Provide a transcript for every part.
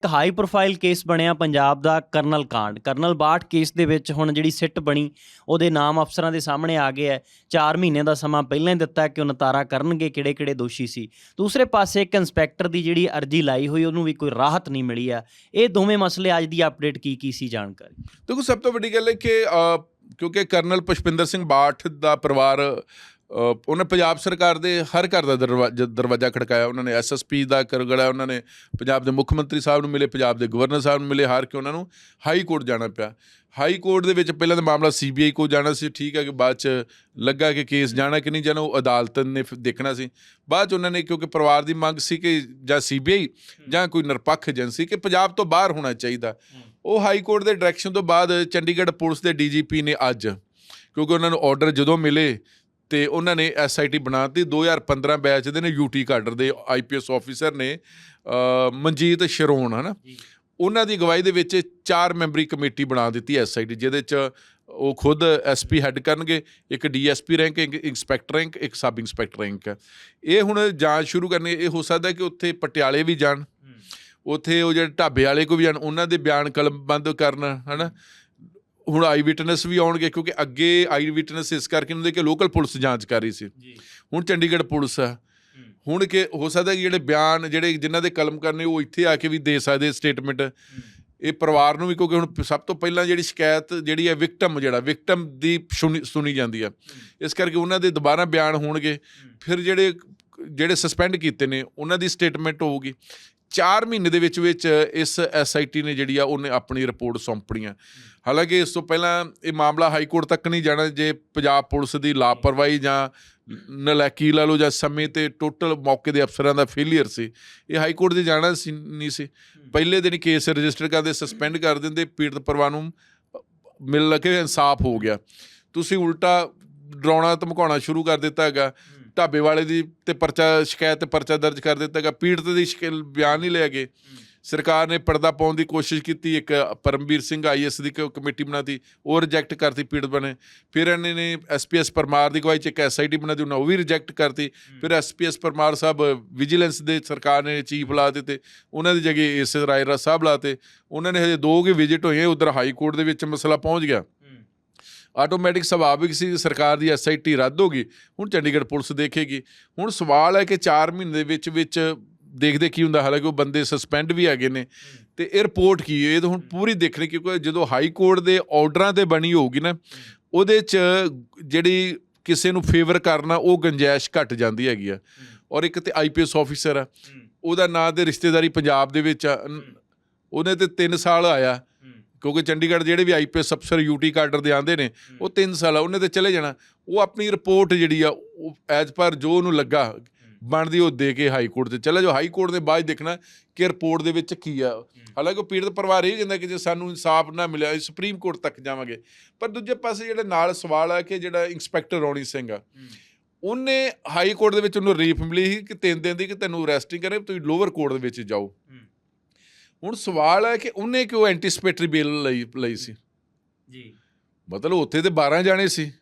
ਇੱਕ high profile case ਬਣਿਆ ਪੰਜਾਬ ਦਾ ਕਰਨਲ ਕਾਂਡ। ਕਰਨਲ ਬਾਠ ਕੇਸ ਦੇ ਵਿੱਚ ਹੁਣ ਜਿਹੜੀ ਸਿੱਟ ਬਣੀ, ਉਹਦੇ ਨਾਮ ਅਫਸਰਾਂ ਦੇ ਸਾਹਮਣੇ ਆ ਗਏ ਹੈ। 4 ਮਹੀਨੇ ਦਾ ਸਮਾਂ ਪਹਿਲਾਂ ਹੀ ਦਿੱਤਾ ਕਿ ਉਹ ਨਤਾਰਾ ਕਰਨਗੇ, ਕਿਹੜੇ-ਕਿਹੜੇ ਦੋਸ਼ੀ ਸੀ। ਦੂਸਰੇ ਪਾਸੇ ਇੱਕ ਇੰਸਪੈਕਟਰ ਦੀ ਜਿਹੜੀ ਅਰਜੀ ਲਾਈ ਹੋਈ, ਉਹਨੂੰ ਵੀ ਕੋਈ ਰਾਹਤ ਨਹੀਂ ਮਿਲੀ ਆ ਇਹ ਦੋਵੇਂ ਮਸਲੇ ਅੱਜ ਦੀ ਅਪਡੇਟ ਕੀ ਕੀ ਸੀ ਜਾਣਕਾਰੀ? ਦੇਖੋ, ਸਭ ਤੋਂ ਵੱਡੀ ਗੱਲ ਹੈ ਕਿ ਕਿਉਂਕਿ ਕਰਨਲ ਪੁਸ਼ਪਿੰਦਰ ਸਿੰਘ ਬਾਠ ਦਾ ਪਰਿਵਾਰ ਉਹਨੇ ਪੰਜਾਬ ਸਰਕਾਰ ਦੇ ਹਰ ਘਰ ਦਾ ਦਰਵਾਜ਼ਾ ਦਰਵਾਜ਼ਾ ਖੜਕਾਇਆ, ਉਹਨਾਂ ਨੇ ਐਸਐਸਪੀ ਦਾ ਕਰਗੜਾ ਉਹਨਾਂ ਨੇ ਪੰਜਾਬ ਦੇ ਮੁੱਖ ਮੰਤਰੀ ਸਾਹਿਬ ਨੂੰ ਮਿਲੇ, ਪੰਜਾਬ ਦੇ ਗਵਰਨਰ ਸਾਹਿਬ ਨੂੰ ਮਿਲੇ, ਹਾਰ ਕੇ ਉਹਨਾਂ ਨੂੰ ਹਾਈ ਕੋਰਟ ਜਾਣਾ ਪਿਆ। ਹਾਈ ਕੋਰਟ ਦੇ ਵਿੱਚ ਪਹਿਲਾਂ ਤਾਂ ਮਾਮਲਾ ਸੀਬੀਆਈ ਕੋ ਜਾਣਾ ਸੀ, ਠੀਕ ਹੈ ਕਿ ਬਾਅਦ ਚ ਲੱਗਾ ਕਿ ਕੇਸ ਜਾਣਾ ਕਿ ਨਹੀਂ ਜਾਣਾ, ਉਹ ਅਦਾਲਤ ਨੇ ਫਿਰ ਦੇਖਣਾ ਸੀ। ਬਾਅਦ ਚ ਉਹਨਾਂ ਨੇ ਕਿਉਂਕਿ ਪਰਿਵਾਰ ਦੀ ਮੰਗ ਸੀ ਕਿ ਜਾਂ ਸੀਬੀਆਈ ਜਾਂ ਕੋਈ ਨਿਰਪੱਖ ਏਜੰਸੀ ਕਿ ਪੰਜਾਬ ਤੋਂ ਬਾਹਰ ਹੋਣਾ ਚਾਹੀਦਾ। ਉਹ ਹਾਈ ਕੋਰਟ ਦੇ ਡਾਇਰੈਕਸ਼ਨ ਤੋਂ ਬਾਅਦ ਚੰਡੀਗੜ੍ਹ ਪੁਲਿਸ ਦੇ ਡੀਜੀਪੀ ਨੇ ਅੱਜ, ਕਿਉਂਕਿ ਉਹਨਾਂ ਨੂੰ ਆਰਡਰ ਜਦੋਂ ਮਿਲੇ ਤੇ ਉਹਨਾਂ ਨੇ ਐਸਆਈਟੀ ਬਣਾਤੀ 2015 ਬੈਚ ਦੇ ਨੇ ਯੂਟੀ ਕਾਡਰ ਦੇ ਆਈਪੀਐਸ ਆਫੀਸਰ ਨੇ ਮਨਜੀਤ ਸ਼ਰੋਨ ਹਨਾ। ਉਹਨਾਂ ਦੀ ਅਗਵਾਈ ਦੇ ਵਿੱਚ ਚਾਰ ਮੈਂਬਰੀ ਕਮੇਟੀ ਬਣਾ ਦਿੱਤੀ ਐਸਆਈਟੀ ਜਿਹਦੇ ਚ ਉਹ ਖੁਦ ਐਸਪੀ ਹੈੱਡ ਕਰਨਗੇ ਇੱਕ ਡੀਐਸਪੀ ਰੈਂਕ ਇੱਕ ਇੰਸਪੈਕਟਰ ਰੈਂਕ ਇੱਕ ਸਬ ਇੰਸਪੈਕਟਰ ਰੈਂਕ ਇਹ ਹੁਣ ਜਾਂਚ ਸ਼ੁਰੂ ਕਰਨੀ ਇਹ ਹੋ ਸਕਦਾ ਕਿ ਉੱਥੇ ਪਟਿਆਲੇ ਵੀ ਜਾਣ। ਉੱਥੇ ਉਹ ਜਿਹੜੇ ਢਾਬੇ ਵਾਲੇ ਕੋ ਵੀ ਜਾਣ ਉਹਨਾਂ ਦੇ ਬਿਆਨ ਕਲਮਬੰਦ ਕਰਨ ਹਨਾ? ਹੁਣ ਆਈ ਵਿਟਨੈਸ ਵੀ ਆਉਣਗੇ ਕਿਉਂਕਿ ਅੱਗੇ ਆਈ ਵਿਟਨੈਸ ਇਸ ਕਰਕੇ ਹੁੰਦੇ ਕਿ ਲੋਕਲ ਪੁਲਿਸ ਜਾਂਚ ਕਰ ਰਹੀ ਸੀ। ਹੁਣ ਚੰਡੀਗੜ੍ਹ ਪੁਲਿਸ ਆ ਹੁਣ ਕਿ ਹੋ ਸਕਦਾ ਕਿ ਜਿਹੜੇ ਬਿਆਨ ਜਿਹੜੇ ਜਿਨ੍ਹਾਂ ਦੇ ਕਲਮ ਕਰਨੇ ਉਹ ਇੱਥੇ ਆ ਕੇ ਵੀ ਦੇ ਸਕਦੇ ਸਟੇਟਮੈਂਟ ਇਹ ਪਰਿਵਾਰ ਨੂੰ ਵੀ ਕਿਉਂਕਿ ਹੁਣ ਸਭ ਤੋਂ ਪਹਿਲਾਂ ਜਿਹੜੀ ਸ਼ਿਕਾਇਤ ਜਿਹੜੀ ਹੈ ਵਿਕਟਮ ਜਿਹੜਾ ਵਿਕਟਮ ਦੀ ਸੁਣੀ ਸੁਣੀ ਜਾਂਦੀ ਆ ਇਸ ਕਰਕੇ ਉਹਨਾਂ ਦੇ ਦੁਬਾਰਾ ਬਿਆਨ ਹੋਣਗੇ। ਫਿਰ ਜਿਹੜੇ ਜਿਹੜੇ ਸਸਪੈਂਡ ਕੀਤੇ ਨੇ ਉਹਨਾਂ ਦੀ ਸਟੇਟਮੈਂਟ ਹੋਊਗੀ। 4 ਮਹੀਨੇ ਦੇ ਵਿੱਚ ਵਿੱਚ ਇਸ ਐਸਆਈਟੀ ਨੇ ਜਿਹੜੀ ਆ ਉਹਨੇ ਆਪਣੀ ਰਿਪੋਰਟ ਸੌਂਪਣੀ ਆ ਹਾਲਾਂਕਿ ਇਸ ਤੋਂ ਪਹਿਲਾਂ ਇਹ ਮਾਮਲਾ ਹਾਈ ਕੋਰਟ ਤੱਕ ਨਹੀਂ ਜਾਣਾ, ਜੇ ਪੰਜਾਬ ਪੁਲਿਸ ਦੀ ਲਾਪਰਵਾਹੀ ਜਾਂ ਨਲਾਇਕੀ ਲਾ ਲਓ ਜਾਂ ਸਮੇਂ ਤੇ ਟੋਟਲ ਮੌਕੇ ਦੇ ਅਫਸਰਾਂ ਦਾ ਫੇਲਿਅਰ ਸੀ, ਇਹ ਹਾਈ ਕੋਰਟ ਦੇ ਜਾਣਾ ਸੀ, ਨਹੀਂ ਸੀ। ਪਹਿਲੇ ਦਿਨ ਕੇਸ ਰਜਿਸਟਰ ਕਰਦੇ ਸਸਪੈਂਡ ਕਰ ਦਿੰਦੇ, ਪੀੜਤ ਪਰਿਵਾਰ ਨੂੰ ਮਿਲ ਲਕੇ ਇਨਸਾਫ ਹੋ ਗਿਆ। ਤੁਸੀਂ ਉਲਟਾ ਡਰਾਉਣਾ, ਧਮਕਾਉਣਾ ਸ਼ੁਰੂ ਕਰ ਦਿੱਤਾ ਹੈਗਾ। ਢਾਬੇ ਵਾਲੇ ਦੀ ਤੇ ਪਰਚਾ, ਸ਼ਿਕਾਇਤ ਤੇ ਪਰਚਾ ਦਰਜ ਕਰ ਦਿੱਤਾ ਗਿਆ। ਪੀੜਤ ਦੀ ਸ਼ਿਕਾਇਤ, ਬਿਆਨ ਨਹੀਂ ਲਿਆ ਗਏ। ਸਰਕਾਰ ਨੇ ਪਰਦਾ ਪਾਉਣ ਦੀ ਕੋਸ਼ਿਸ਼ ਕੀਤੀ। ਇੱਕ ਪਰਮਵੀਰ ਸਿੰਘ ਆਈਐਸ ਦੀ ਕ- ਕਮੇਟੀ ਬਣਾਤੀ। ਉਹ ਰਿਜੈਕਟ ਕਰਤੀ, ਪੀੜਤ ਬਣੇ। ਫਿਰ ਇਹਨਾਂ ਨੇ ਐਸਪੀਐਸ ਪਰਮਾਰ ਦੀ ਗਵਾਹੀ ਚ ਇੱਕ ਐਸਆਈਟੀ ਬਣਾਤੀ। ਉਹਨਾਂ ਉਹ ਵੀ ਰਿਜੈਕਟ ਕਰਤੀ। ਫਿਰ ਐਸਪੀਐਸ ਪਰਮਾਰ ਸਾਹਿਬ ਵਿਜੀਲੈਂਸ ਦੇ ਸਰਕਾਰ ਨੇ ਚੀਫ ਲਾ ਦਿੱਤੇ। ਉਹਨਾਂ ਦੀ ਜਗ੍ਹਾ ਇਸ ਰਾਇਰਾ ਸਾਹਿਬ ਲਾਤੇ ਉਹਨਾਂ ਨੇ ਹਜੇ ਦੋ ਕੇ ਵਿਜ਼ਿਟ ਹੋਏ ਉਧਰ ਹਾਈ ਕੋਰਟ ਦੇ ਵਿੱਚ ਮਸਲਾ ਪਹੁੰਚ ਗਿਆ। ਆਟੋਮੈਟਿਕ ਸੁਭਾਵਿਕ ਸੀ ਸਰਕਾਰ ਦੀ ਐਸਆਈਟੀ ਰੱਦ ਹੋ ਗਈ, ਹੁਣ ਚੰਡੀਗੜ੍ਹ ਪੁਲਿਸ ਦੇਖੇਗੀ। ਹੁਣ ਸਵਾਲ ਹੈ ਕਿ 4 ਮਹੀਨੇ ਦੇ ਵਿੱਚ ਵਿੱਚ ਦੇਖਦੇ ਕੀ ਹੁੰਦਾ, ਹਾਲਾਂਕਿ ਉਹ ਬੰਦੇ ਸਸਪੈਂਡ ਵੀ ਹੈਗੇ ਨੇ। ਤੇ ਇਹ ਰਿਪੋਰਟ ਕੀ ਹੈ? ਇਹ ਤਾਂ ਹੁਣ ਪੂਰੀ ਦੇਖਣੀ, ਕਿਉਂਕਿ ਜਦੋਂ ਹਾਈ ਕੋਰਟ ਦੇ ਆਰਡਰਾਂ ਤੇ ਬਣੀ ਹੋਊਗੀ ਨਾ, ਉਹਦੇ ਚ ਜਿਹੜੀ ਕਿਸੇ ਨੂੰ ਫੇਵਰ ਕਰਨਾ, ਉਹ ਗੰਜਾਇਸ਼ ਘਟ ਜਾਂਦੀ ਹੈਗੀ ਆ। ਔਰ ਇੱਕ ਤੇ ਆਈਪੀਐਸ ਆਫੀਸਰ ਆ, ਉਹਦਾ ਨਾਂ ਤੇ ਰਿਸ਼ਤੇਦਾਰੀ ਪੰਜਾਬ ਦੇ ਵਿੱਚ ਆ। ਨ- ਉਹਨੇ ਤੇ 3 ਸਾਲ ਆਇਆ। ਕਿਉਂਕਿ ਚੰਡੀਗੜ੍ਹ ਜਿਹੜੇ ਵੀ ਆਈਪੀਐਸ ਅਫਸਰ ਯੂਟੀ ਕਾਡਰ ਦੇ ਆਂਦੇ ਨੇ ਉਹ 3 ਸਾਲ ਆ ਉਹਨੇ ਤੇ ਚਲੇ ਜਾਣਾ। ਉਹ ਆਪਣੀ ਰਿਪੋਰਟ ਜਿਹੜੀ ਆ ਉਹ ਐਜ਼ ਪਰ ਜੋ ਉਹਨੂੰ ਲੱਗਾ ਬਣਦੀ ਉਹ ਦੇ ਕੇ ਹਾਈ ਕੋਰਟ ਤੇ ਚਲੇ ਜਾਓ। ਹਾਈ ਕੋਰਟ ਦੇ ਬਾਅਦ ਦੇਖਣਾ ਕਿ ਰਿਪੋਰਟ ਦੇ ਵਿੱਚ ਕੀ ਆ। ਹਾਲਾਂਕਿ ਪੀੜਤ ਪਰਿਵਾਰ ਇਹ ਕਹਿੰਦਾ ਕਿ ਜੇ ਸਾਨੂੰ ਇਨਸਾਫ ਨਾ ਮਿਲਿਆ ਸੁਪਰੀਮ ਕੋਰਟ ਤੱਕ ਜਾਵਾਂਗੇ। ਪਰ ਦੂਜੇ ਪਾਸੇ ਜਿਹੜੇ ਨਾਲ ਸਵਾਲ ਆ ਕਿ ਜਿਹੜਾ ਇੰਸਪੈਕਟਰ ਰੌਣੀ ਸਿੰਘ ਆ ਉਹਨੇ ਹਾਈ ਕੋਰਟ ਦੇ ਵਿੱਚ ਉਹਨੂੰ ਰੀਫ ਮਿਲੀ ਸੀ ਕਿ ਤਿੰਨ ਦਿਨ ਦੀ ਕਿ ਤੈਨੂੰ ਅਰੈਸਟਿੰਗ ਕਰੇ ਤੁਸੀਂ ਲੋਅਰ ਕੋਰਟ ਦੇ ਵਿੱਚ ਜਾਓ। ਹੁਣ ਸਵਾਲ ਹੈ ਕਿ ਉਹਨੇ ਕਿਉਂ ਐਂਟੀਸਪੇਟਰੀ ਬਿੱਲ ਲਈ ਲਈ ਸੀ? ਜੀ। ਮਤਲਬ ਉੱਥੇ ਤੇ 12 ਜਾਣੇ ਸੀ।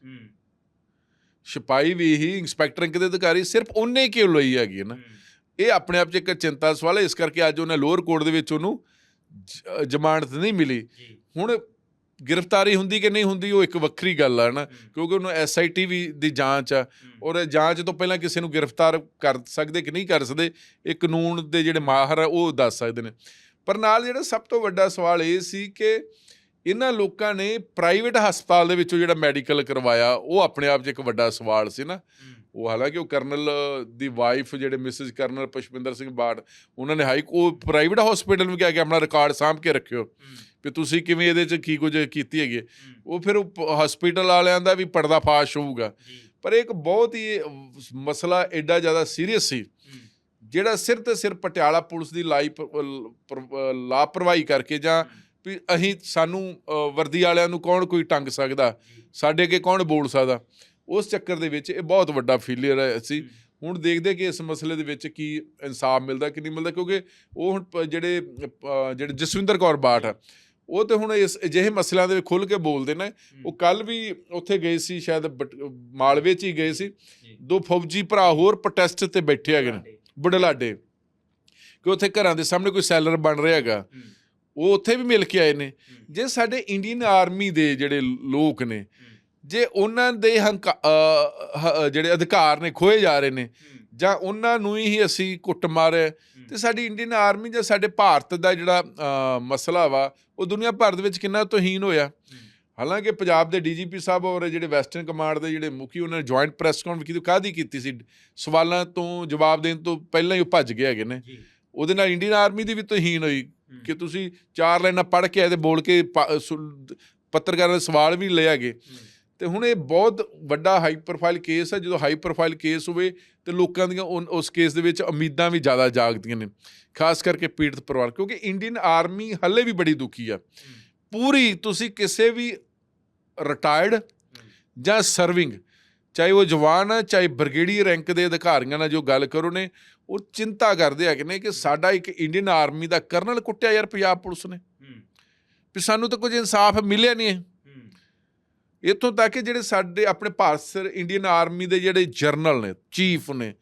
ਸਿਪਾਹੀ ਵੀ ਹੀ ਇੰਸਪੈਕਟਰ ਦੇ ਅਧਿਕਾਰੀ ਸਿਰਫ ਉਹਨੇ ਕਿਉਂ ਲਈ ਹੈਗੀ ਨਾ? ਇਹ ਆਪਣੇ ਆਪ 'ਚ ਇੱਕ ਚਿੰਤਾ ਦਾ ਸਵਾਲ ਹੈ। ਇਸ ਕਰਕੇ ਅੱਜ ਉਹਨੇ ਲੋਅਰ ਕੋਰਟ ਦੇ ਵਿੱਚ ਉਹਨੂੰ ਜ਼ਮਾਨਤ ਨਹੀਂ ਮਿਲੀ। ਹੁਣ ਗ੍ਰਿਫਤਾਰੀ ਹੁੰਦੀ ਕਿ ਨਹੀਂ ਹੁੰਦੀ ਉਹ ਇੱਕ ਵੱਖਰੀ ਗੱਲ ਆ ਨਾ? ਕਿਉਂਕਿ ਉਹਨੂੰ ਐਸਆਈਟੀ ਵੀ ਦੀ ਜਾਂਚ ਆ। ਔਰ ਜਾਂਚ ਤੋਂ ਪਹਿਲਾਂ ਕਿਸੇ ਨੂੰ ਗ੍ਰਿਫਤਾਰ ਕਰ ਸਕਦੇ ਕਿ ਨਹੀਂ ਕਰ ਸਕਦੇ ਇਹ ਕਾਨੂੰਨ ਦੇ ਜਿਹੜੇ ਮਾਹਰ ਆ ਉਹ ਦੱਸ ਸਕਦੇ ਨੇ। ਪਰ ਨਾਲ ਜਿਹੜਾ ਸਭ ਤੋਂ ਵੱਡਾ ਸਵਾਲ ਇਹ ਸੀ ਕਿ ਇਹਨਾਂ ਲੋਕਾਂ ਨੇ ਪ੍ਰਾਈਵੇਟ ਹਸਪਤਾਲ ਦੇ ਵਿੱਚੋਂ ਜਿਹੜਾ ਮੈਡੀਕਲ ਕਰਵਾਇਆ ਉਹ ਆਪਣੇ ਆਪ 'ਚ ਇੱਕ ਵੱਡਾ ਸਵਾਲ ਸੀ ਨਾ। ਉਹ ਹਾਲਾਂਕਿ ਉਹ ਕਰਨਲ ਦੀ ਵਾਈਫ ਜਿਹੜੇ ਮਿਸਿਸ ਕਰਨਲ ਪੁਸ਼ਪਿੰਦਰ ਸਿੰਘ ਬਾੜ ਉਹਨਾਂ ਨੇ ਹਾਈ ਉਹ ਪ੍ਰਾਈਵੇਟ ਹਸਪੀਟਲ ਨੂੰ ਕਿਹਾ ਕਿ ਆਪਣਾ ਰਿਕਾਰਡ ਸਾਂਭ ਕੇ ਰੱਖਿਓ ਵੀ ਤੁਸੀਂ ਕਿਵੇਂ ਇਹਦੇ 'ਚ ਕੀ ਕੁਝ ਕੀਤੀ ਹੈਗੀ। ਉਹ ਫਿਰ ਹਸਪੀਟਲ ਵਾਲਿਆਂ ਦਾ ਵੀ ਪਰਦਾ ਫਾਸ਼ ਹੋਊਗਾ ਪਰ ਇਹ ਇੱਕ ਬਹੁਤ ਹੀ ਮਸਲਾ ਐਡਾ ਜ਼ਿਆਦਾ ਸੀਰੀਅਸ ਸੀ ਜਿਹੜਾ ਸਿਰ ਤੇ ਸਿਰ ਪਟਿਆਲਾ ਪੁਲਿਸ ਦੀ ਲਾਈ ਲਾਪਰਵਾਹੀ ਕਰਕੇ ਜਾਂ ਵੀ ਅਸੀਂ ਸਾਨੂੰ ਵਰਦੀ ਵਾਲਿਆਂ ਨੂੰ ਕੌਣ ਕੋਈ ਟੰਗ ਸਕਦਾ? ਸਾਡੇ ਅੱਗੇ ਕੌਣ ਬੋਲ ਸਕਦਾ? ਉਸ ਚੱਕਰ ਦੇ ਵਿੱਚ ਇਹ ਬਹੁਤ ਵੱਡਾ ਫੇਲਿਅਰ ਹੈ ਅਸੀਂ ਹੁਣ ਦੇਖਦੇ ਕਿ ਇਸ ਮਸਲੇ ਦੇ ਵਿੱਚ ਕੀ ਇਨਸਾਫ ਮਿਲਦਾ ਕਿ ਨਹੀਂ ਮਿਲਦਾ ਕਿਉਂਕਿ ਉਹ ਹੁਣ ਜਿਹੜੇ ਜਿਹੜੇ ਜਸਵਿੰਦਰ ਕੌਰ ਬਾਠ ਆ ਉਹ ਤੇ ਹੁਣ ਇਸ ਅਜਿਹੇ ਮਸਲਿਆਂ ਦੇ ਵਿੱਚ ਖੁੱਲ ਕੇ ਬੋਲਦੇ ਨੇ। ਉਹ ਕੱਲ ਵੀ ਉੱਥੇ ਗਏ ਸੀ ਸ਼ਾਇਦ ਮਾਲਵੇ 'ਚ ਹੀ ਗਏ ਸੀ। ਦੋ ਫੌਜੀ ਭਰਾ ਹੋਰ ਪ੍ਰੋਟੈਸਟ ਤੇ ਬੈਠੇ ਹੈਗੇ ਨੇ। ਬੁਢਲਾਡੇ ਕਿ ਉੱਥੇ ਘਰਾਂ ਦੇ ਸਾਹਮਣੇ ਕੋਈ ਸੈਲਰ ਬਣ ਰਿਹਾ ਹੈਗਾ। ਉਹ ਉੱਥੇ ਵੀ ਮਿਲ ਕੇ ਆਏ ਨੇ। ਜੇ ਸਾਡੇ ਇੰਡੀਅਨ ਆਰਮੀ ਦੇ ਜਿਹੜੇ ਲੋਕ ਨੇ ਜੇ ਉਹਨਾਂ ਦੇ ਜਿਹੜੇ ਅਧਿਕਾਰ ਨੇ ਖੋਏ ਜਾ ਰਹੇ ਨੇ ਜਾਂ ਉਹਨਾਂ ਨੂੰ ਹੀ ਅਸੀਂ ਕੁੱਟਮਾਰ ਤੇ ਸਾਡੀ ਇੰਡੀਅਨ ਆਰਮੀ ਜਾਂ ਸਾਡੇ ਭਾਰਤ ਦਾ ਜਿਹੜਾ ਮਸਲਾ ਵਾ ਉਹ ਦੁਨੀਆ ਭਰ ਦੇ ਵਿੱਚ ਕਿੰਨਾ ਤੋਹੀਨ ਹੋਇਆ। ਹਾਲਾਂਕਿ ਪੰਜਾਬ ਦੇ ਡੀਜੀਪੀ ਸਾਹਿਬ ਔਰ ਜਿਹੜੇ ਵੈਸਟਰਨ ਕਮਾਂਡ ਦੇ ਜਿਹੜੇ ਮੁਖੀ ਉਹਨਾਂ ਨੇ ਜੁਆਇੰਟ ਪ੍ਰੈਸ ਕਾਨਫਰੰਸ ਕਾਹਦੀ ਕੀਤੀ ਸੀ? ਸਵਾਲਾਂ ਤੋਂ ਜਵਾਬ ਦੇਣ ਤੋਂ ਪਹਿਲਾਂ ਹੀ ਉਹ ਭੱਜ ਗਏ ਹੈਗੇ ਨੇ। ਉਹਦੇ ਨਾਲ ਇੰਡੀਅਨ ਆਰਮੀ ਦੀ ਵੀ ਤੋਹੀਨ ਹੋਈ ਕਿ ਤੁਸੀਂ ਚਾਰ ਲਾਈਨਾਂ ਪੜ੍ਹ ਕੇ ਆਏ ਤੇ ਬੋਲ ਕੇ ਪੱਤਰਕਾਰਾਂ ਦੇ ਸਵਾਲ ਵੀ ਲਏ ਹੈਗੇ। ਤੇ ਹੁਣ ਇਹ ਬਹੁਤ ਵੱਡਾ ਹਾਈ ਪ੍ਰੋਫਾਈਲ ਕੇਸ ਹੈ। ਜਦੋਂ ਹਾਈ ਪ੍ਰੋਫਾਈਲ ਕੇਸ ਹੋਵੇ ਤੇ ਲੋਕਾਂ ਦੀਆਂ ਉਸ ਕੇਸ ਦੇ ਵਿੱਚ ਉਮੀਦਾਂ ਵੀ ਜ਼ਿਆਦਾ ਜਾਗਦੀਆਂ ਨੇ। ਖਾਸ ਕਰਕੇ ਪੀੜਤ ਪਰਿਵਾਰ ਕਿਉਂਕਿ ਇੰਡੀਅਨ ਆਰਮੀ ਹੱਲੇ ਵੀ ਬੜੀ ਦੁਖੀ ਆ। ਪੂਰੀ ਤੁਸੀਂ ਕਿਸੇ ਵੀ ਰਿਟਾਇਰਡ ਜਾਂ ਸਰਵਿੰਗ ਚਾਹੇ ਉਹ ਜਵਾਨ ਆ ਚਾਹੇ ਬ੍ਰਿਗੇਡੀਅਰ ਰੈਂਕ ਦੇ ਅਧਿਕਾਰੀਆਂ ਨਾਲ ਜੋ ਗੱਲ ਕਰੋ ਨੇ ਉਹ ਚਿੰਤਾ ਕਰਦੇ ਹੈਗੇ ਨੇ ਕਿ ਸਾਡਾ ਇੱਕ ਇੰਡੀਅਨ ਆਰਮੀ ਦਾ ਕਰਨਲ ਕੁੱਟਿਆ ਯਾਰ ਪੰਜਾਬ ਪੁਲਿਸ ਨੇ। ਵੀ ਸਾਨੂੰ ਤਾਂ ਕੁਝ ਇਨਸਾਫ ਮਿਲਿਆ ਨਹੀਂ ਹੈ। ਇੱਥੋਂ ਤੱਕ ਕਿ ਜਿਹੜੇ ਸਾਡੇ ਆਪਣੇ ਭਾਰਤ ਸਰ ਇੰਡੀਅਨ ਆਰਮੀ ਦੇ ਜਿਹੜੇ ਜਰਨਲ ਨੇ ਚੀਫ ਨੇ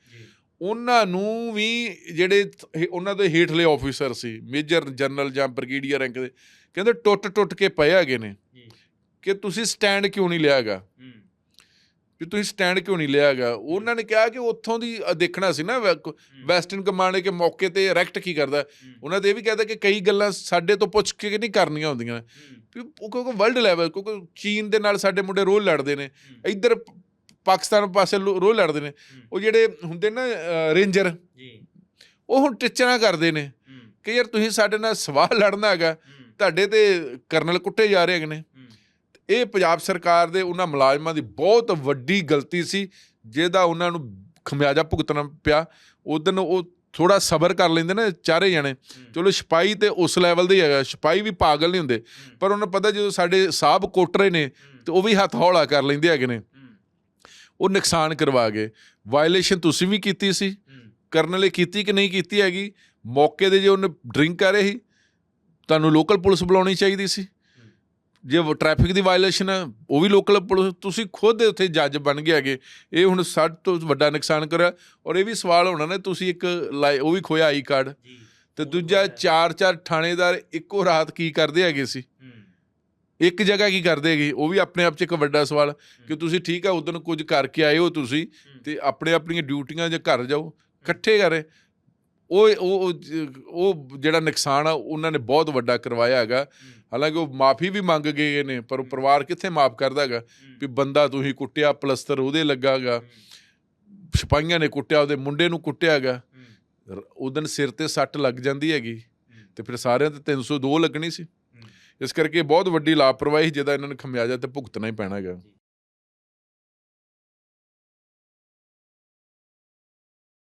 ਉਹਨਾਂ ਨੂੰ ਵੀ ਜਿਹੜੇ ਉਹਨਾਂ ਦੇ ਹੇਠਲੇ ਆਫੀਸਰ ਸੀ ਮੇਜਰ ਜਨਰਲ ਜਾਂ ਬ੍ਰਿਗੇਡੀਅਰ ਰੈਂਕ ਦੇ ਕਹਿੰਦੇ ਟੁੱਟ ਟੁੱਟ ਕੇ ਪਏ ਹੈਗੇ ਨੇ। ਕਿ ਤੁਸੀਂ ਸਟੈਂਡ ਕਿਉਂ ਨਹੀਂ ਲਿਆ ਹੈਗਾ ਵੀ ਤੁਸੀਂ ਸਟੈਂਡ ਕਿਉਂ ਨਹੀਂ ਲਿਆ ਹੈਗਾ ਉਹਨਾਂ ਨੇ ਕਿਹਾ ਕਿ ਉੱਥੋਂ ਦੀ ਦੇਖਣਾ ਸੀ ਨਾ ਵੈਸਟਰਨ ਕਮਾਂਡ ਕੇ ਮੌਕੇ ਤੇ ਰੈਕਟ ਕੀ ਕਰਦਾ? ਉਹਨਾਂ ਤੇ ਇਹ ਵੀ ਕਹਿੰਦਾ ਕਿ ਕਈ ਗੱਲਾਂ ਸਾਡੇ ਤੋਂ ਪੁੱਛ ਕੇ ਨਹੀਂ ਕਰਨੀਆਂ ਹੁੰਦੀਆਂ। ਕਿਉਂਕਿ ਵਰਲਡ ਲੈਵਲ ਕਿਉਂਕਿ ਚੀਨ ਦੇ ਨਾਲ ਸਾਡੇ ਮੁੰਡੇ ਰੋਜ਼ ਲੜਦੇ ਨੇ। ਇੱਧਰ ਪਾਕਿਸਤਾਨ ਪਾਸੇ ਲੋ- ਰੋਜ਼ ਲੜਦੇ ਨੇ। ਉਹ ਜਿਹੜੇ ਹੁੰਦੇ ਨਾ ਰੇਂਜਰ ਉਹ ਹੁਣ ਟਿਚਰਾਂ ਕਰਦੇ ਨੇ ਕਿ ਯਾਰ ਤੁਸੀਂ ਸਾਡੇ ਨਾਲ ਸਵਾਲ ਲੜਨਾ ਹੈਗਾ। ਤੁਹਾਡੇ ਤੇ ਕਰਨਲ ਕੁੱਟੇ ਜਾ ਰਹੇ ਹੈਗੇ ਨੇ। ਇਹ ਪੰਜਾਬ ਸਰਕਾਰ ਦੇ ਉਹਨਾਂ ਮੁਲਾਜ਼ਮਾਂ ਦੀ ਬਹੁਤ ਵੱਡੀ ਗਲਤੀ ਸੀ ਜਿਹਦਾ ਉਹਨਾਂ ਨੂੰ ਖਮਿਆਜਾ ਭੁਗਤਣਾ ਪਿਆ। ਉਦੋਂ ਉਹ ਥੋੜਾ ਸਬਰ ਕਰ ਲੈਂਦੇ ਨੇ ਚਾਰੇ ਜਣੇ। ਚਲੋ ਸਿਪਾਹੀ ਤੇ ਉਸ ਲੈਵਲ ਦੇ ਹੈਗਾ ਸਿਪਾਹੀ ਵੀ ਪਾਗਲ ਨਹੀਂ ਹੁੰਦੇ। ਪਰ ਉਹਨਾਂ ਪਤਾ ਜਦੋਂ ਸਾਡੇ ਸਾਹਬ ਕੋਟਰੇ ਨੇ ਤੇ ਉਹ ਵੀ ਹੱਥ ਹੌਲਾ ਕਰ ਲੈਂਦੇ ਹੈਗੇ ਨੇ। ਉਹ ਨੁਕਸਾਨ ਕਰਵਾ ਗਏ। ਵਾਇਲੇਸ਼ਨ ਤੁਸੀਂ ਵੀ ਕੀਤੀ ਸੀ? ਕਰਨ ਵਾਲੇ ਕੀਤੀ ਕਿ ਨਹੀਂ ਕੀਤੀ ਹੈਗੀ? ਮੌਕੇ ਦੇ ਜੇ ਉਹਨੇ ਡਰਿੰਕ ਕਰ ਰਹੀ ਤੁਹਾਨੂੰ ਲੋਕਲ ਪੁਲਿਸ ਬੁਲਾਉਣੀ ਚਾਹੀਦੀ ਸੀ? ਜੇ ਟ੍ਰੈਫਿਕ ਦੀ ਵਾਇਲੇਸ਼ਨ ਹੈ ਉਹ ਵੀ ਲੋਕਲ ਪੁਲਿਸ ਤੁਸੀਂ ਖੁਦ ਉੱਥੇ ਜੱਜ ਬਣ ਗਏ ਹੈਗੇ। ਇਹ ਹੁਣ ਸਭ ਤੋਂ ਵੱਡਾ ਨੁਕਸਾਨ ਕਰਿਆ। ਔਰ ਇਹ ਵੀ ਸਵਾਲ ਹੋਣਾ ਨੇ ਤੁਸੀਂ ਇੱਕ ਉਹ ਵੀ ਖੋਇਆ ਆਈ ਕਾਰਡ। ਤੇ ਦੂਜਾ ਚਾਰ ਚਾਰ ਥਾਣੇਦਾਰ ਇੱਕੋ ਰਾਤ ਕੀ ਕਰਦੇ ਹੈਗੇ ਸੀ? ਇੱਕ ਜਗ੍ਹਾ ਕੀ ਕਰਦੇ ਹੈਗੇ? ਉਹ ਵੀ ਆਪਣੇ ਆਪ 'ਚ ਇੱਕ ਵੱਡਾ ਸਵਾਲ ਕਿ ਤੁਸੀਂ ਠੀਕ ਹੈ ਉਦੋਂ ਕੁਝ ਕਰਕੇ ਆਏ ਹੋ ਤੁਸੀਂ ਤੇ ਆਪਣੇ ਆਪਣੀਆਂ ਡਿਊਟੀਆਂ ਜੇ ਘਰ ਜਾਓ ਇਕੱਠੇ ਕਰੇ। ਉਹ ਉਹ ਉਹ ਉਹ ਜਿਹੜਾ ਨੁਕਸਾਨ ਆ ਉਹਨਾਂ ਨੇ ਬਹੁਤ ਵੱਡਾ ਕਰਵਾਇਆ ਹੈਗਾ। ਹਾਲਾਂਕਿ ਉਹ ਮਾਫੀ ਵੀ ਮੰਗ ਗਏ ਨੇ ਪਰ ਉਹ ਪਰਿਵਾਰ ਕਿੱਥੇ ਮਾਫ ਕਰਦਾ ਹੈਗਾ? ਵੀ ਬੰਦਾ ਤੁਸੀਂ ਕੁੱਟਿਆ ਪਲਸਤਰ ਉਹਦੇ ਲੱਗਾਗਾ ਸਿਪਾਹੀਆਂ ਨੇ ਕੁੱਟਿਆ ਉਹਦੇ ਮੁੰਡੇ ਨੂੰ ਕੁੱਟਿਆ ਹੈਗਾ। ਉਦੋਂ ਸਿਰ ਤੇ ਸੱਟ ਲੱਗ ਜਾਂਦੀ ਹੈਗੀ। ਤੇ ਫਿਰ ਸਾਰਿਆਂ ਤੇ 302 ਲੱਗਣੀ ਸੀ। ਇਸ ਕਰਕੇ ਬਹੁਤ ਵੱਡੀ ਲਾਪਰਵਾਹੀ ਜਿਹਦਾ ਇਹਨਾਂ ਨੂੰ ਖਮਿਆਜਾ ਤੇ ਭੁਗਤਣਾ ਹੀ ਪੈਣਾ ਹੈਗਾ।